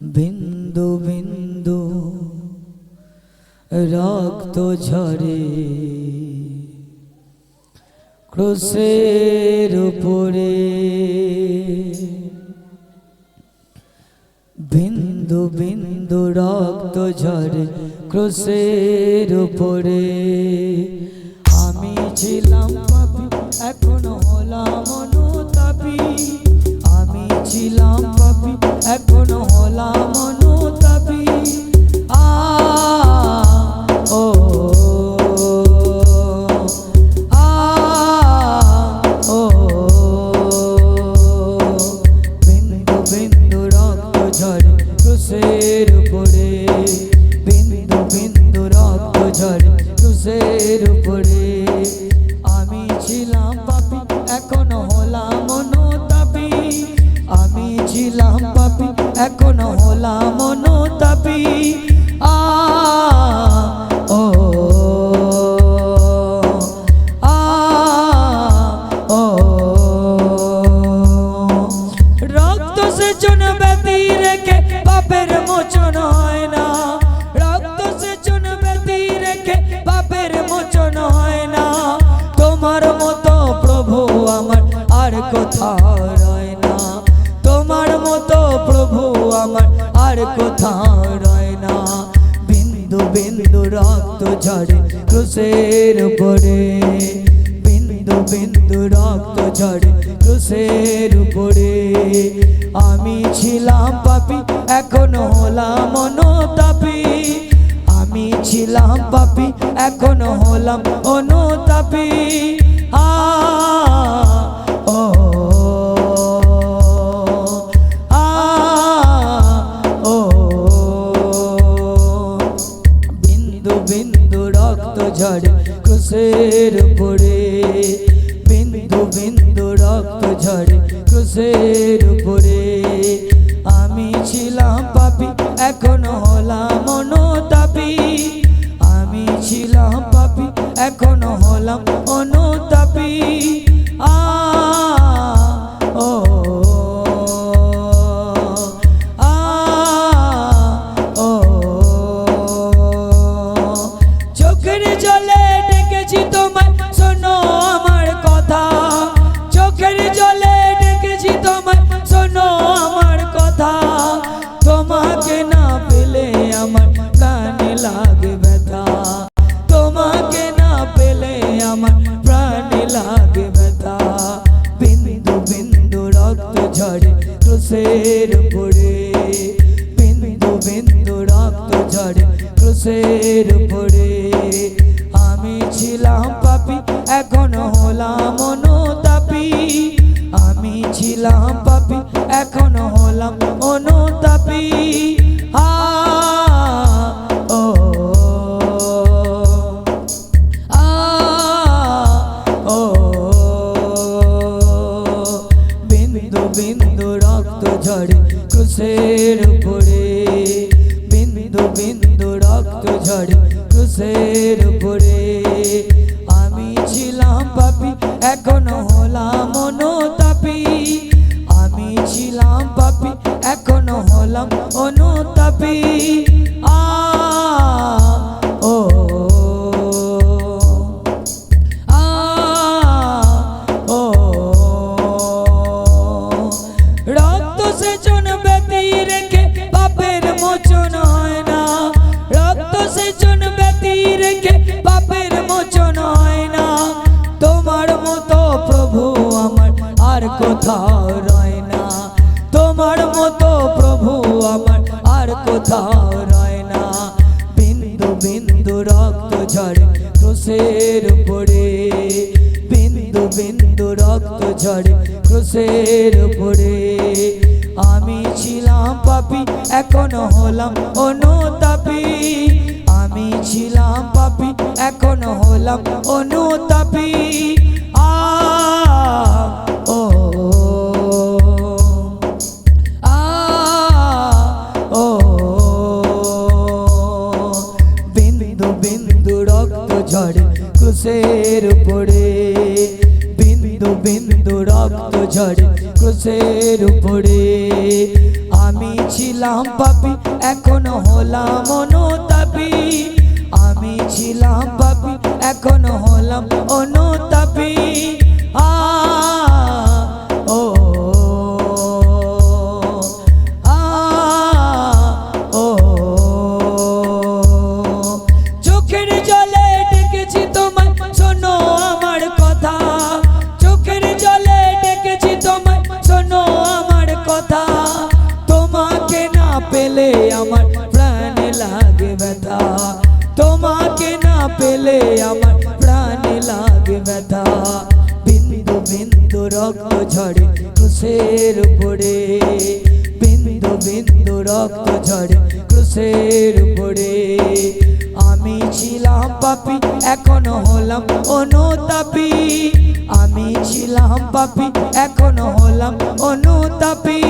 বিন্দু বিন্দু রক্ত ঝরে। ক্রুশের উপরে। বিন্দু বিন্দু রক্ত ঝরে ক্রুশের উপরে। আমি ছিলাম কোথাও রয় না। বিন্দু বিন্দু রক্ত ঝরে ক্রুশের উপরে। বিন্দু বিন্দু রক্ত ঝরে ক্রুশের উপরে। আমি ছিলাম পাপি, এখন হলাম অনুতাপি। আমি ছিলাম পাপি, এখন হলাম অনুতাপি ঝরে ক্রুশের উপরে। আমি ছিলাম পাপি এখন হলাম অনুতাপি। আমি ছিলাম পাপি এখন হলাম ক্রুশের উপরে। আমি ছিলাম পাপি, এখন হলাম অনুতাপি। আমি ছিলাম পাপি, এখন হলাম অনুতাপি। আ ও আ ও, বিন্দু বিন্দু রক্ত ঝরে ক্রুশের উপরে। বিন্দু বিন্দু রক্ত ঝরে ক্রুশের উপরে। আমি ছিলাম পাপি এখনও হলাম অনুতাপি মতো প্রভু আমার আর কোথাও রয় না। তোমার মতো প্রভু আমার আর কোথাও রয় না। বিন্দু বিন্দু রক্ত ঝরে ক্রুশের উপরে। বিন্দু বিন্দু রক্ত ঝরে ক্রুশের উপরে। আমি ছিলাম পাপি, এখন হলাম অনুতাপি। আমি ছিলাম পাপি, এখন হলাম অনুতাপি। ঝরে ক্রুশের উপরে। বিন্দু বিন্দু রক্ত ঝড় ক্রুশের আমি আমি ছিলাম পাপি, এখন হলাম অনুতাপি। আমি ছিলাম পাপি, এখন হলাম অনুতাপি। আ পেলে আমার প্রাণ লাগে ব্যথা। তোমাকে না পেলে আমার প্রাণ লাগে ব্যথা। বিন্দু বিন্দু রক্ত ঝরে ক্রুশের উপরে। বিন্দু বিন্দু রক্ত ঝরে ক্রুশের উপরে। আমি ছিলাম পাপি, এখন হলাম অনুতাপি। আমি ছিলাম পাপি, এখন হলাম অনুতাপি।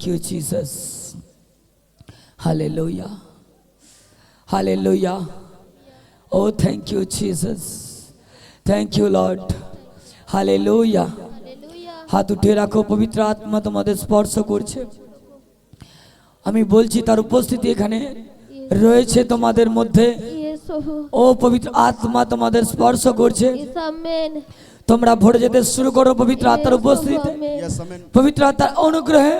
Thank you, Jesus. Hallelujah. Hallelujah. Oh, thank you, Jesus. Thank you, Lord. Hallelujah. হাত উঠে রাখো পবিত্র আত্মা তোমাদের স্পর্শ করছে আমি বলছি তার উপস্থিতি এখানে রয়েছে তোমাদের মধ্যে ও পবিত্র আত্মা তোমাদের স্পর্শ করছে. তোমরা ভরে যেতে শুরু করো পবিত্র আত্মার উপস্থিতিতে. পবিত্র আত্মার অনুগ্রহে